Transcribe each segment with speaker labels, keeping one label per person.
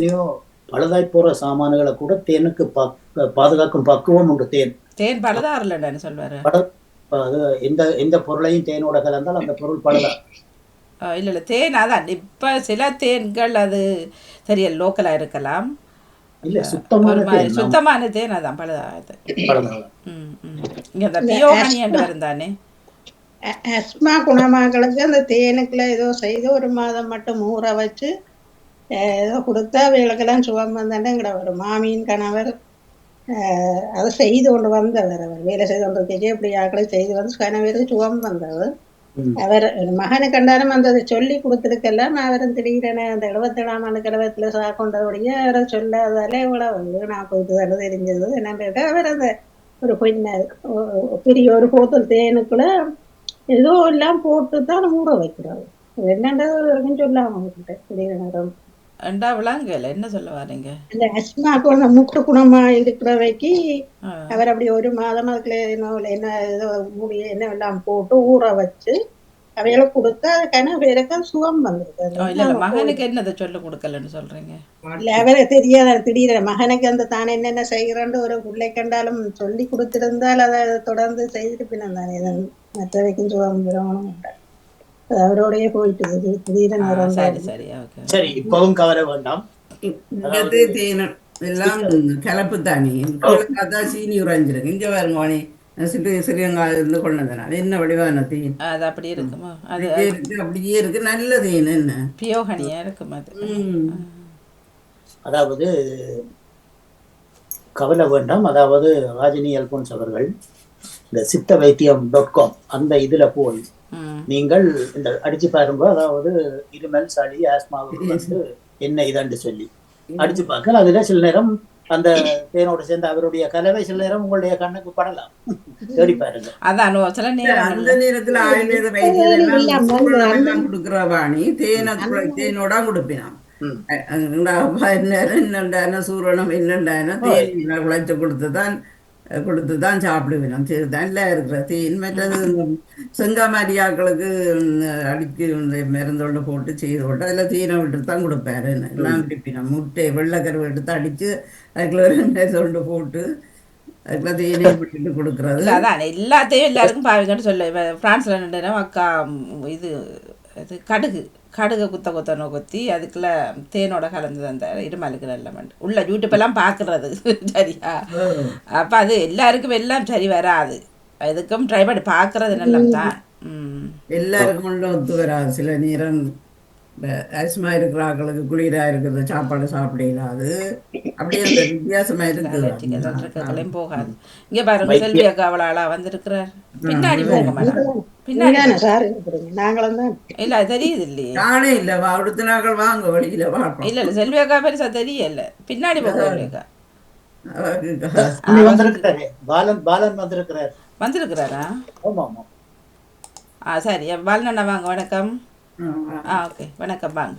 Speaker 1: எத்தனையோ பழுதாய் போற சாமான்களை கூட தேனுக்கு பக்- பாதுகாக்கும் பக்குவம் உண்டு தேன்.
Speaker 2: தேன் பழுதாறுலன்னு சொல்வாரு.
Speaker 1: பட அது எந்த எந்த பொருளையும் தேனோட கலந்தால் அந்த பொருள் பழுதா?
Speaker 2: இல்ல இல்ல தேன் அதான். இப்ப சில தேன்கள் அது சரியா லோக்கலா இருக்கலாம்.
Speaker 1: இல்ல சுத்தமான
Speaker 2: சுத்தமான தேன் அதான்
Speaker 1: பழுதா
Speaker 2: இங்க இந்த பியோகனி என்று வரும் தானே
Speaker 3: அ- அஸ்மா குணமாக்களுக்கு அந்த தேனுக்குள்ள ஏதோ செய்து ஒரு மாதம் மட்டும் ஊற வச்சு ஏதோ கொடுத்தா அவைகளுக்கெல்லாம் சுகம் வந்தாண்டங்கிற ஒரு மாமியின் கணவர் அதை செய்து கொண்டு வந்தவர் அவர். வேலை செய்து கொண்டு இருக்கையே இப்படி ஆக்களை செய்து வந்து கணவருக்கு சுகம் வந்தவர். அவர் மகனை கண்டாலும் அந்த சொல்லி கொடுத்துருக்கெல்லாம் அவரும் திடீரென அந்த எழுபத்தேழாம் ஆண்டு கிழவத்தில் சா கொண்டபடியே அவரை சொல்லாதாலே இவ்வளவு நான் போயிட்டு தெரிஞ்சது. என்னன்னு கேட்டா, அவர் அந்த ஒரு பின்ன பெரிய ஒரு போத்தல் தேனுக்குள்ள ஏதோ எல்லாம் போட்டு தான் ஊற வைக்கிறாரு. என்னன்றது வரைக்கும் சொல்லாம அவங்ககிட்ட திடீர் நேரம்
Speaker 2: ரெண்டா விளாங்கல என்ன சொல்ல வரீங்க
Speaker 3: அந்த அஸ்மாக்கு அந்த முட்டு குணமா இருக்கிறவைக்கு. அவர் அப்படி ஒரு மாதம் அதுக்குள்ள என்ன என்ன ஏதோ மூடி என்ன எல்லாம் போட்டு ஊற வச்சு அவைகளை கொடுத்தா அதுக்கான பேருக்கு சுகம் வந்திருக்கு
Speaker 2: மகனுக்கு என்னதை சொல்ல கொடுக்கலன்னு சொல்றீங்க?
Speaker 3: இல்ல அவரை தெரியாத திடீர் மகனுக்கு அந்த தான் என்னென்ன செய்கிறேன்னு ஒரு பிள்ளை கண்டாலும் சொல்லி கொடுத்திருந்தால் அதை தொடர்ந்து செய்துட்டு பின்ன தானே மற்றவைக்கும் சுகம் பெறணும் அது அவரோடய போயிட்டு திடீரென
Speaker 2: சரி சரி ஓகே
Speaker 1: சரி இப்பவும் கவலை வேண்டாம்.
Speaker 4: எல்லாம் கலப்பு தானி. அதான் சீனி உறைஞ்சிருக்கு. இங்க பாருங்க வாணி சிறு சிறியங்கால இருந்து கொண்டு வந்தேன் அது என்ன வடிவான தேன்?
Speaker 2: அது அப்படி இருக்குமா? அது
Speaker 4: அப்படியே இருக்கு அப்படியே இருக்கு. நல்ல தேன் என்ன?
Speaker 2: பியோகனியா இருக்கும் அது.
Speaker 1: அதாவது கவலை வேண்டாம். அதாவது ராஜினி அல்போன்ஸ் அவர்கள் இந்த சித்த வைத்தியம் டாட் காம் அந்த இதுல போய் நீங்கள் இந்த அடிச்சு பாருங்க அதாவது இருமல் சளி ஆஸ்மாவுக்கு வந்து என்ன இதாண்டு சொல்லி. அடிச்சு பார்க்க அதுல சில நேரம் அந்த தேனோட சேர்ந்த அவருடைய கலவை சில நேரம் உங்களுடைய கண்ணுக்கு படலாம். தேடி பாருங்க.
Speaker 2: அதான் சில நேரம்
Speaker 4: அந்த நேரத்துல ஆயுர்வேத வைத்தியம் கொடுக்குற வாணி தேனை தேனோட கொடுப்பினான்.
Speaker 1: ம்.
Speaker 4: என்னண்டான சூரணம் என்னண்டான தேன் குழைச்சு கொடுத்து தான் கொடுத்து தான் சாப்பிடுவேன். நல்லா இருக்கிற தேன் மற்றது செங்காமாரியாக்களுக்கு அடிக்கு இந்த மருந்தோட போட்டு செய்து போட்டு அதில் தேனை விட்டு தான் கொடுப்பாரு எல்லாம் விடுப்பினோம் முட்டை வெள்ளைக்கருவை எடுத்து அடித்து அதுக்குள்ள ஒரு நெசோண்டு போட்டு அதுக்குள்ள தேனை விட்டுட்டு கொடுக்குறது.
Speaker 2: அதான் எல்லாத்தையும் எல்லாருக்கும் பாவிங்கன்னு சொல்ல பிரான்ஸ்ல அக்கா இது இது கடுகு. கடுகு குத்த குத்தனோ குத்தி அதுக்குள்ள தேனோட கலந்து அந்த இருமலுக்கு நல்ல மண்டு உள்ள யூடியூப்பெல்லாம் பார்க்குறது சரியா? அப்போ அது எல்லாருக்கும் எல்லாம் சரி வராது. இதுக்கும் ட்ரை பண்ணி பார்க்குறது நல்லது தான்.
Speaker 4: எல்லாருக்கும் ஒத்து வராது. சில நேரம் ஆஸ்மா இருக்கிற குளிரா இருக்குது சாப்பாடு சாப்பிட இல்லாது. அப்படியே அந்த வித்தியாசமா இருக்குது
Speaker 2: போகாது. இங்க பாருங்க செல்வி அக்கா அவளாளா வந்திருக்கிறார். பின்னாடி போக மேடம் பின்னாடி
Speaker 3: சார் இருக்கிறீங்க நாங்களும் தான்
Speaker 2: இல்ல அது தெரியுது இல்லையே
Speaker 4: காணே இல்லை வா அடுத்த நாட்கள் வாங்க வழியில
Speaker 2: இல்ல இல்ல செல்வி அக்கா பெருசா தெரியல. பின்னாடி போக
Speaker 1: வந்திருக்கிறாரு. பாலன் பாலன் வந்திருக்கிறார்.
Speaker 2: வந்திருக்கிறாரா?
Speaker 1: ஆமா ஆமா.
Speaker 2: ஆ சரி. பாலனண்ணா வாங்க வணக்கம். ஆ ஓகே. வணக்கம் வாங்க.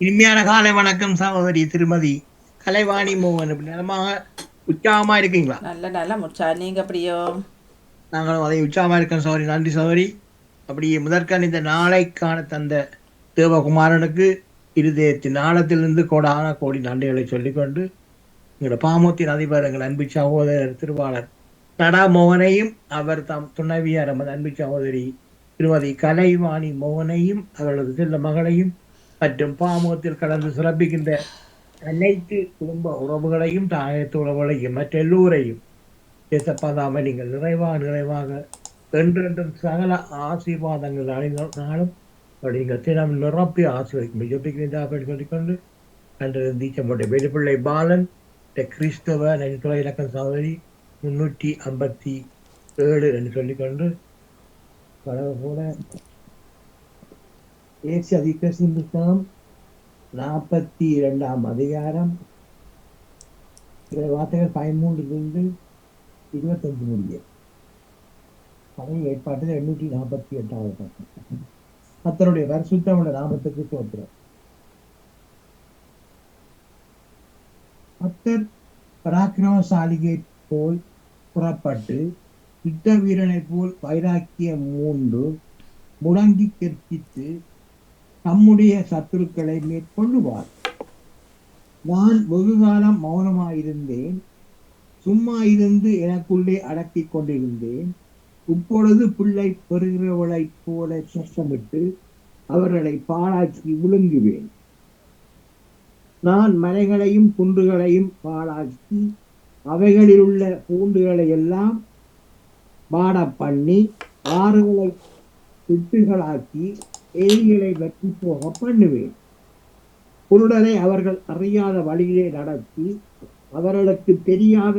Speaker 5: இனிமையான காலை வணக்கம் சகோதரி திருமதி. கலைவாணி மோகன் நலமாக உற்சாகமா இருக்கீங்களா?
Speaker 2: நல்ல நல்லா முடிச்சா நீங்க அப்படியோ
Speaker 5: நாங்களும் அதை உற்சாகமாக இருக்கோம் சோரி நன்றி சகோதரி அப்படி முதற்கண் இந்த நாளைக்கான தந்த தேவகுமாரனுக்கு இருதயத்தின் ஆழத்திலிருந்து கோடான கோடி நன்றிகளை சொல்லிக்கொண்டு எங்களோட பாமூத்தின் அதிபர் எங்கள் அன்பு சகோதரர் திருவாளர் நடா மோகனையும் அவர் தம் துணைவியார் நமது அன்பு சகோதரி திருமதி கலைவாணி மோகனையும் அவர்களது செல்ல மகளையும் மற்றும் பாமூத்தில் கலந்து சிறப்பிக்கின்ற அனைத்து குடும்ப உறவுகளையும் தாயத்து உறவுகளையும் மற்ற எல்லோரையும் ஏசப்பாதாம நீங்கள் நிறைவாக நிறைவாக என்றென்றும் சகல ஆசீர்வாதங்கள் அடைந்தாலும் நீங்கள் தினம் நிரப்பி ஆசீர்வதிக்கும் ஜொபிக்கிறேன் சொல்லிக்கொண்டு அன்று தீச்சமுடைய வெளிப்பிள்ளை பாலன் இந்த கிறிஸ்தவ நடித்துறை இலக்கம் சகோதரி முன்னூற்றி ஐம்பத்தி ஏழு என்று சொல்லிக்கொண்டு கடவுள் கூட ஏசி அதிகசின் புத்தகம் நாற்பத்தி இரண்டாம் அதிகாரம். வார்த்தைகள் பதிமூன்றிலிருந்து இருபத்தஞ்சு முடிய பழைய ஏற்பாட்டில் எண்ணூற்றி நாற்பத்தி எட்டாவது பக்கம். கத்தருடைய பரிசுத்தமுள்ள நாமத்துக்கு சோத்திரம் கத்தர் பராக்கிரமசாலிகை போல் புறப்பட்டு யுத்த வீரனைப் போல் வைராக்கியம் மூண்டு முடங்கி கற்பித்து தம்முடைய சத்துருக்களை மேற்கொள்ளுவார். நான் வெகு காலம் மௌனமாயிருந்தேன். சும்மா இருந்து எனக்குள்ளே அடக்கிக் கொண்டிருந்தேன். இப்பொழுது பிள்ளை பெறுகிறவளைப் போல சத்தமிட்டு அவர்களை பாழாக்கி விழுங்குவேன். நான் மலைகளையும் குன்றுகளையும் பாழாக்கி அவைகளில் உள்ள பூண்டுகளை எல்லாம் பாட பண்ணி ஆறுகளை திட்டுகளாக்கி எலிகளை வெற்றி போக பண்ணுவேன். குருடரை அவர்கள் அறியாத வழியிலே நடத்தி அவர்களுக்கு தெரியாத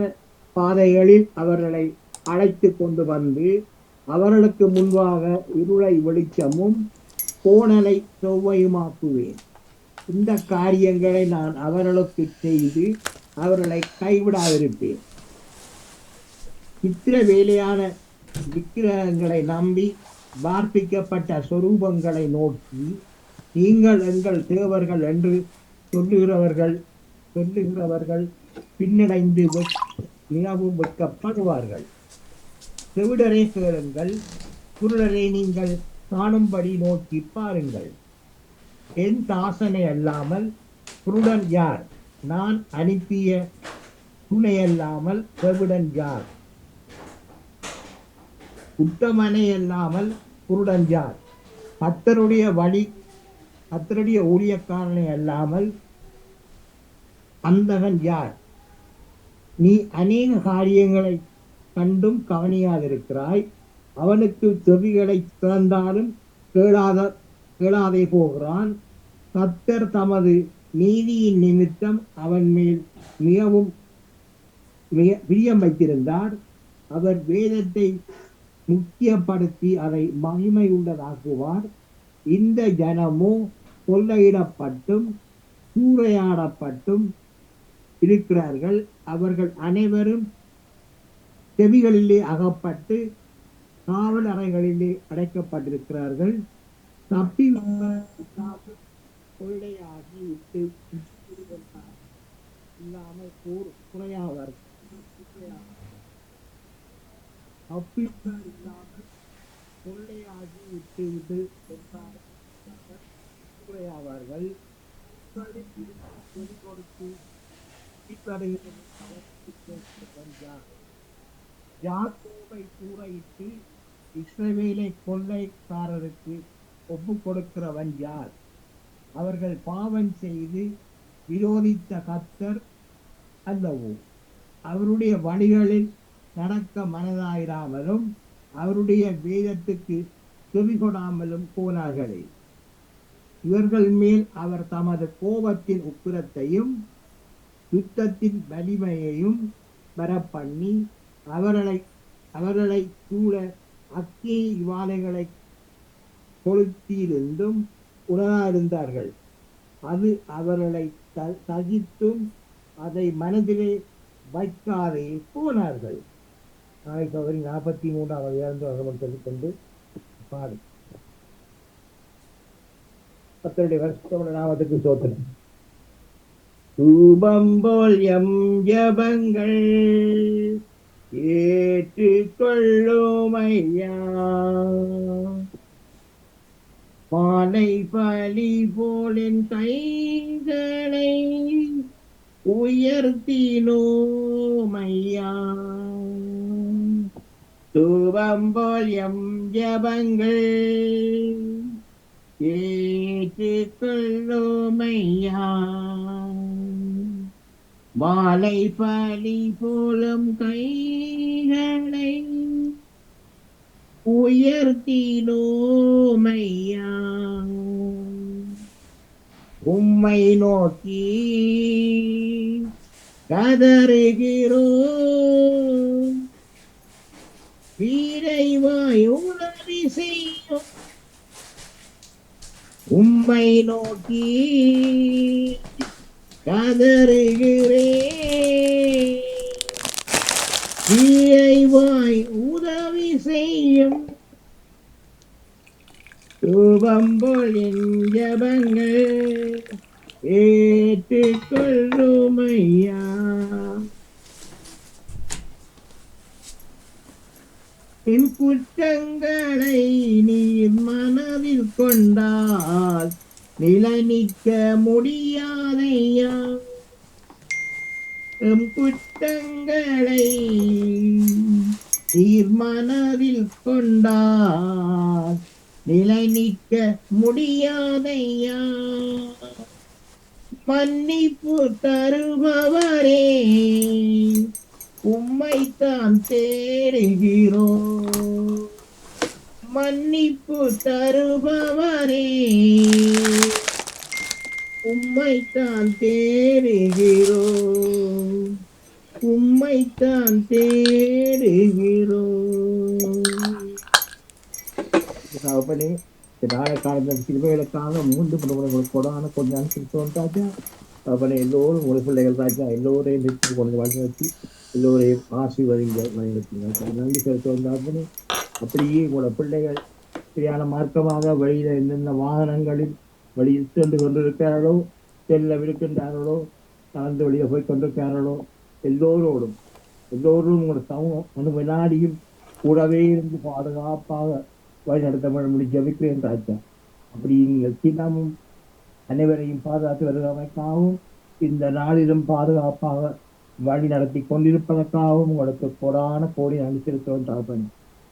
Speaker 5: பாதைகளில் அவர்களை அழைத்து கொண்டு வந்து அவர்களுக்கு முன்பாக இருளை வெளிச்சமும் கோணலை செவ்வையுமாக்குவேன். இந்த காரியங்களை நான் அவர்களுக்கு செய்து அவர்களை கைவிடாதிருப்பேன். சித்திர வேலையான விக்கிரகங்களை நம்பி வார்ப்பிக்கப்பட்ட சொரூபங்களை நோக்கி நீங்கள் எங்கள் தேவர்கள் என்று சொல்லுகிறவர்கள் சொல்லுகிறவர்கள் பின்னடைந்து மிகவும் வெட்கப்படுவார்கள். செவிடரே சேருங்கள் குருடரை நீங்கள் காணும்படி நோக்கி பாருங்கள். என் தாசனை அல்லாமல் குருடன் யார்? நான் அனுப்பிய துணை அல்லாமல் செவிடன் யார்? உத்தமனை அல்லாமல் குருடன் யார்? பத்தருடைய வழி பத்தருடைய ஊழியக்காரனை அல்லாமல் அந்தகன் யார்? நீ அநேக காரியங்களை கண்டும் கவனியாதிருக்கிறாய். அவனுக்கு செவிகளை திறந்தாலும் கேளாத கேளாதே போகிறான். கத்தர் தமது நீதியின் நிமித்தம் அவன் மேல் மிகவும் மிக- பிரியம் வைத்திருந்தார். அவர் வேதத்தை முக்கியப்படுத்தி அதை மகிமை உள்ளதாக்குவார். இந்த ஜனமோ கொள்ளையிடப்பட்டும் சூறையாடப்பட்டும் இருக்கிறார்கள். அவர்கள் அனைவரும் செவிகளிலே அகப்பட்டு காவல் அறைகளிலே அடைக்கப்பட்டிருக்கிறார்கள். தப்பி தீர்ப்படைகிறது யாக்கோபை கூறையிட்டு இஸ்ரவேலை கொள்ளைக்காரருக்கு ஒப்பு கொடுக்கிறவன் யார்? அவர்கள் பாவம் செய்து விரோதித்த கத்தர் அல்லவோ? அவருடைய வழிகளில் நடக்க மனதாயிராமலும் அவருடைய வேதத்துக்கு செவி கொடாமலும் போனார்களே. இவர்கள் மேல் அவர் தமது கோபத்தின் உக்கிரத்தையும் யுத்தத்தின் வலிமையையும் வரப்பண்ணி அவர்களை அவர்களை கூட அக்கி இவாலைகளை கொளுத்தியிருந்தும் உணராதிருந்தார்கள் அது அவர்களை த- தகித்தும் அதை மனதிலே வைக்காதே போனார்கள். நாளை சௌகரி நாற்பத்தி மூன்றாம் இறந்து வகமன் சொல்லிக்கொண்டு பாடு. பத்தருடைய வருஷத்தோட நாமத்துக்கு சோத்திரம் தூபம் போல் எம் ஜபங்கள் ஏற்றுக்கொள்ளும் ஐயா மாலை பலி போலின் கைகளை உயர்த்தினோமையா? தூபம் போல் எம் ஜபங்கள் ஏற்றுக்கொள்ளும் ஐயா வாழை பலி போலும் கைகளை உயர்த்தினோமையா உம்மை நோக்கி கதறுகிறோ. வீரைவாய் உணவி செய்யும். உம்மை நோக்கி கதறுகிறேன். வாய் உதவி செய்யும் ரூபம்பொழின் ஜபங்கள் ஏற்றுக்கொள்ளுமையா என் குற்றங்களை நீ மனதில் கொண்டால் நிலநிற்க முடியாதையா? எம் குற்றங்களை தீர்மானதில் கொண்டார் நிலை நிற்க முடியாதையா? மன்னிப்பு தருபவரே உம்மைத்தான் தேடுகிறோம். மன்னிப்பு தருபவரே. உம்மைத்தான் தேடுகிறோம். உம்மைத்தான் தேடுகிறோம். அப்படி நாளை காலத்தில் மூன்று குடும்பங்களுக்கு கொடான கொஞ்சம் அனுப்பிச்சு ராஜா அப்படி எல்லோரும் உங்கள் பிள்ளைகள் ராஜா எல்லோரையும் கொண்டு வழி வச்சு எல்லோரையும் ஆசீர்வதிங்க நன்றி செலுத்த வந்தாப்பனே அப்படியே கூட பிள்ளைகள் சரியான மார்க்கமாக வழியில எந்தெந்த வாகனங்களில் வழியில் சென்று கொண்டிருக்கிறார்களோ செல்லவிருக்கின்றார்களோ நடந்து வழியை போய் கொண்டிருக்கிறார்களோ எல்லோரோடும் எல்லோரும் உங்களோட சமூகம் அந்த வினாடியும் கூடவே இருந்து பாதுகாப்பாக வழி நடத்த முடியும் ஜபிக்கிறேன் ராஜா. அப்படி நீங்கள் தினமும் அனைவரையும் பாதுகாத்து வருவதற்காகவும் இந்த நாளிலும் பாதுகாப்பாக வழி நடத்தி கொண்டிருப்பதற்காகவும் உங்களுக்கு கொடான கோடி அனுசரித்தோம் தாப்பன்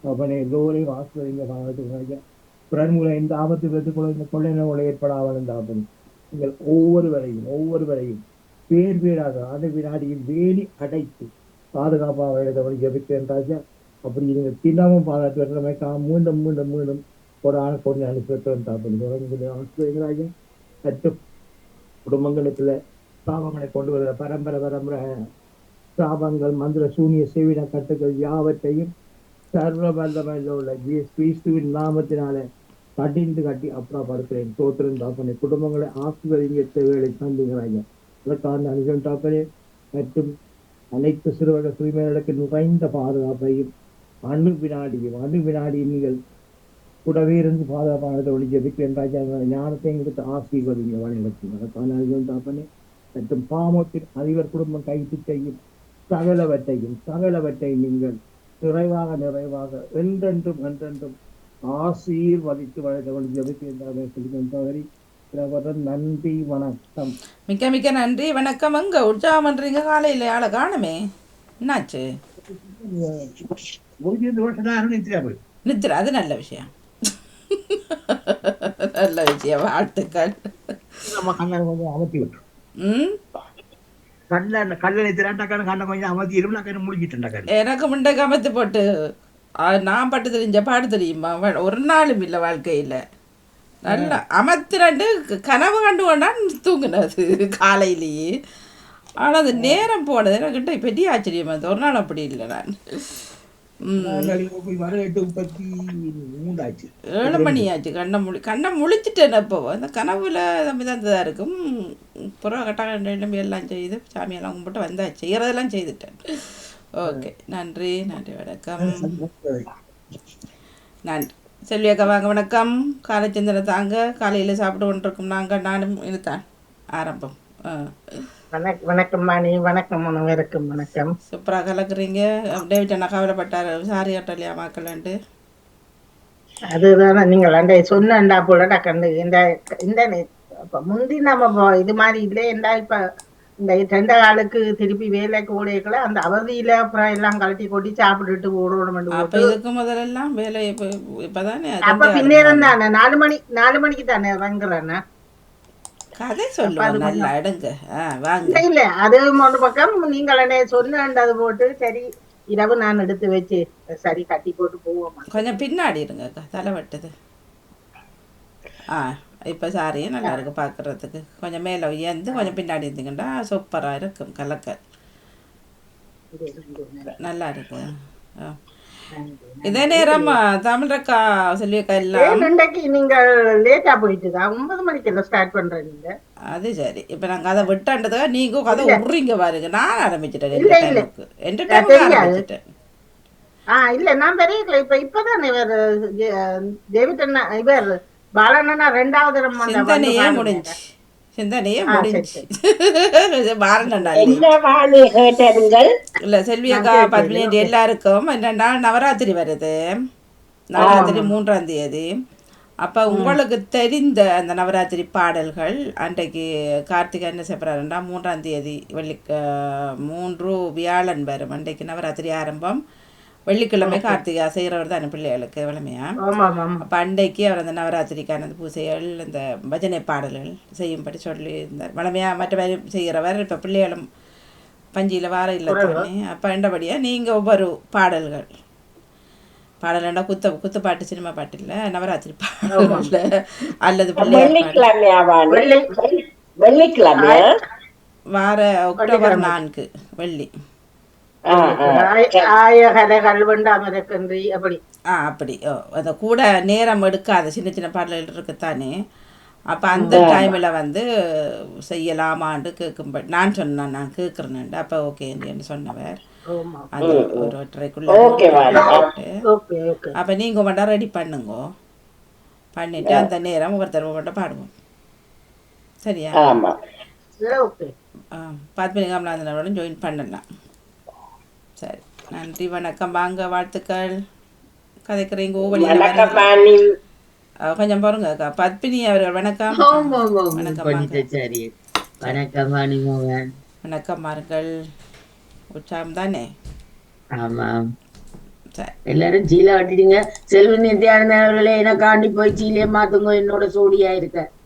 Speaker 5: அப்பனை எல்லோரையும் ஆசிரியங்க பாதுகாத்து பிறன்முறை இந்த ஆபத்து பெற்றுக்கொள்ள இந்த கொள்ளை நோய் ஏற்படாமல் தாப்பன் நீங்கள் ஒவ்வொருவரையும் ஒவ்வொருவரையும் பேர் பேராக அந்த வினாடியில் வேலி அடைத்து பாதுகாப்பாக எழுதவன் ஜபிக்கிறேன் ராஜா. அப்படி நீங்கள் தினமும் பாதுகாத்து வருவதற்காக மீண்டும் மீண்டும் மீண்டும் ஆண் கோடி அனுசரித்தோம் தாப்பன் ஆசிரியங்க ராஜா மற்றும் குடும்பங்களுக்குள்ள சாபங்களை கொண்டு வருகிற பரம்பரை பரம்பரை சாபங்கள் மந்திர சூனிய சேவின கட்டுகள் யாவற்றையும் சர்வ உள்ள கிறிஸ்துவின் நாமத்தினால கடிந்து கட்டி அப்பா படுக்கிறேன். தோத்திரம் தாப்பனே. குடும்பங்களை ஆசிர்வதிங்க தேவைகளை தந்துகிறாங்க அதற்கான அனுஜம் தாப்பனே. மற்றும் அனைத்து சிறுவக தூய்மைகளுக்கு நிறைந்த பாதுகாப்பையும் அணு வினாடியும் அணு வினாடியும் நீங்கள் கூடவே இருந்து பாதுகாப்பானதை ஒளி ஜபிக்கிறேன் ராஜா ஞானத்தை எங்களுக்கு ஆசீர்வதிங்க வழிநடத்துங்க அதற்கான அனுஜம் தாப்பனே. மற்றும் பாமத்தின் அதிபர் குடும்பம் கைத்து செய்யும் சகலவற்றையும் சகலவற்றை நீங்கள் நிறைவாக நிறைவாக என்றென்றும் என்றென்றும் ஆசீர்வதித்து வழங்க ஜபிக்கின்றார் தவறி நன்றி வணக்கம்.
Speaker 2: மிக்க மிக்க நன்றி வணக்கம். எங்க உற்சாகம் பண்றீங்க காலையில் ஆளை காணுமே. என்னாச்சு? நித்திர அது நல்ல விஷயம். நல்ல விஷயம் வாழ்த்துக்கள்.
Speaker 5: நம்ம அமர்த்தி விட்டுரும்.
Speaker 2: ம்?
Speaker 5: கல்ல நித்திராட்டாக்கான கண்ணை கொஞ்சம் அமர்த்தி இருபது கண்ணு முடிக்கிட்டு
Speaker 2: எனக்கு முண்டை கமத்து போட்டு நான் பட்டு தெரிஞ்ச பாடு தெரியுமா? ஒரு நாளும் இல்லை வாழ்க்கையில். நல்லா அமர்த்திரண்டு கனவு கண்டு கொண்டான் தூங்குனது காலையிலேயே. ஆனால் அது நேரம் போனது எனக்கிட்ட பெரிய ஆச்சரியமா. இருந்தது ஒரு நாள் அப்படி இல்லை நான். ஏழு மணி ஆச்சு கண்ணை முழி கண்ணை முழிச்சிட்டேன் இப்போ. அந்த கனவுல தம்பி தான் இருக்கும். புறா கட்டாக எல்லாம் செய்து சாமியெல்லாம் கும்பிட்டு வந்தாச்சு. செய்கிறதெல்லாம் செய்துட்டேன். ஓகே. நன்றி நன்றி வணக்கம். நன்றி செல்வி அக்கா வாங்க வணக்கம். காலை தாங்க. காலையில் சாப்பிட்டு கொண்டிருக்கோம் நாங்கள் நானும் இதுதான் ஆரம்பம். ஆ.
Speaker 3: வணக்கம் வணக்கம் மணி வணக்கம் அனைவருக்கும் வணக்கம்.
Speaker 2: சூப்பராக கலக்குறீங்க. டேவிட் அண்ணா கவலைப்பட்டார். சாரி ஆட்டோலியா மாக்கலன்ட்டு.
Speaker 3: அதுதான் நீங்கள் அந்த சொன்னண்டா போலடா கண்டு இந்த இந்த இப்ப முந்தி நம்ம இது மாதிரி இல்லையண்டா இப்ப இந்த ரெண்ட காலுக்கு திருப்பி வேலைக்கு ஓடையக்குள்ள அந்த அவதியில அப்புறம் எல்லாம் கழட்டி கொட்டி சாப்பிட்டுட்டு ஓடணும்
Speaker 2: அப்போ இதுக்கு முதலெல்லாம் வேலை இப்போ இப்போ தானே
Speaker 3: அப்ப பின்னேரம் தானே நாலு மணி நாலு மணிக்கு தானே இறங்குறேன்னு
Speaker 2: கதை சொல்லுவோம் நல்லா எடுங்க. ஆ வாங்க.
Speaker 3: இல்ல அது ஒரு பக்கம் நீங்கள் என்ன சொன்னது போட்டு சரி இரவு நான் எடுத்து வச்சு சரி கட்டி போட்டு போவோம்?
Speaker 2: கொஞ்சம் பின்னாடி இருங்க அக்கா தலை வெட்டுது. ஆ இப்போ சாரியே நல்லா இருக்கு பார்க்குறதுக்கு கொஞ்சம் மேலே உயர்ந்து கொஞ்சம் பின்னாடி இருந்தீங்கன்னா சூப்பராக இருக்கும் கலக்கல் நல்லா இருக்கு. ஆ. இதே நேரம் தமிழக்கா சொல்லியக்கா எல்லாம்.
Speaker 3: இன்றைக்கு நீங்கள் லேட்டா போயிட்டுதா? ஒன்பது மணிக்கு எல்லாம் ஸ்டார்ட் பண்றீங்க
Speaker 2: அது சரி. இப்போ நான் கதை விட்டாண்டதுக்காக நீங்க கதை உடுறீங்க பாருங்க. நான் ஆரம்பிச்சிட்டேன் எந்த
Speaker 3: இல்ல.
Speaker 2: டைமுக்கு எந்த டைமுக்கு. ஆரம்பிச்சிட்டேன்.
Speaker 3: ஆ இல்ல நான் பெரிய இப்ப இப்பதான் இவர் டேவிட் அண்ணா இவர் பாலண்ணா ரெண்டாவது
Speaker 2: சிந்தனையே. முடிஞ்சு சிந்தனையே முடிஞ்சு. பாருண்டா இல்ல செல்வி அக்கா பத்மினி எல்லாருக்கும் என்னன்னா நவராத்திரி வருது. நவராத்திரி மூன்றாம் தேதி. அப்போ உங்களுக்கு தெரிந்த அந்த நவராத்திரி பாடல்கள் அன்றைக்கு கார்த்திகை என்ன செய்யப்படுறாருண்டா மூன்றாம் தேதி வெள்ளி மூன்று வியாழன் வரும். அன்றைக்கு நவராத்திரி ஆரம்பம். வெள்ளிக்கிழமை கார்த்திகா செய்கிறவர் தானே பிள்ளைகளுக்கு வளமையா? அப்போ அன்றைக்கு அவர் அந்த நவராத்திரிக்கான அந்த பூஜைகள் இந்த பஜனை பாடல்கள் செய்யும்படி சொல்லி இருந்தார் வளமையாக மற்றவரை செய்கிறவர் இப்போ பிள்ளைகளும் பஞ்சியில் வார இல்லை தானே அப்போ என்றபடியாக நீங்கள் ஒவ்வொரு பாடல்கள். பாடலண்டா குத்த குத்துப்பாட்டு சினிமா பாட்டு இல்லை நவராத்திரி பாடல்கள் அல்லது
Speaker 6: வெள்ளிக்கிழமையா?
Speaker 2: வார அக்டோபர் நான்கு வெள்ளி.
Speaker 6: ஆ, ஆ.
Speaker 3: ஆய கதைகள் வேண்டாமதக்கன்றி அப்படி.
Speaker 2: ஆ அப்படி. ஓ அந்த கூட நேரம் எடுக்காத சின்ன சின்ன பாடல்கள் இருக்குத்தானே. அப்போ அந்த டைமில் வந்து செய்யலாமான்னு கேட்கும்படி நான் சொன்னேன் நான் கேட்குறேன்ண்டு அப்போ ஓகேன்னு சொன்னவர்.
Speaker 3: ஆமா.
Speaker 2: அது ஒரு ஒற்றைக்குள்ள
Speaker 6: ஓகே
Speaker 3: ஓகே ஓகே
Speaker 2: அப்போ நீங்கள் மட்டும் ரெடி பண்ணுங்க. பண்ணிட்டு அந்த நேரம் ஒவ்வொருத்தர் மட்டும் பாடுவோம். சரியா?
Speaker 6: ஆமா.
Speaker 3: ஓகே
Speaker 2: ஆ பத்மினி கமலாந்தனோட ஜாயின் பண்ணலாம். சரி. நன்றி வணக்கம். வாங்க வாழ்த்துக்கள். கதைக்கிறீங்க அஹ் கொஞ்சம் பாருங்க அக்கா. பத்மினி அவர்கள் வணக்கம். வணக்கம்
Speaker 7: வணக்கம் மணிமோகன்
Speaker 2: வணக்கம் மார்கள் உற்சாகம் தானே?
Speaker 7: ஆமாம்
Speaker 2: சரி.
Speaker 7: எல்லாரும் சீலை கட்டிடுங்க செல்வ நித்யானந்த அவர்களே எனக்காண்டி போய் சீலையை மாத்துங்க என்னோட சோடியா இருக்க.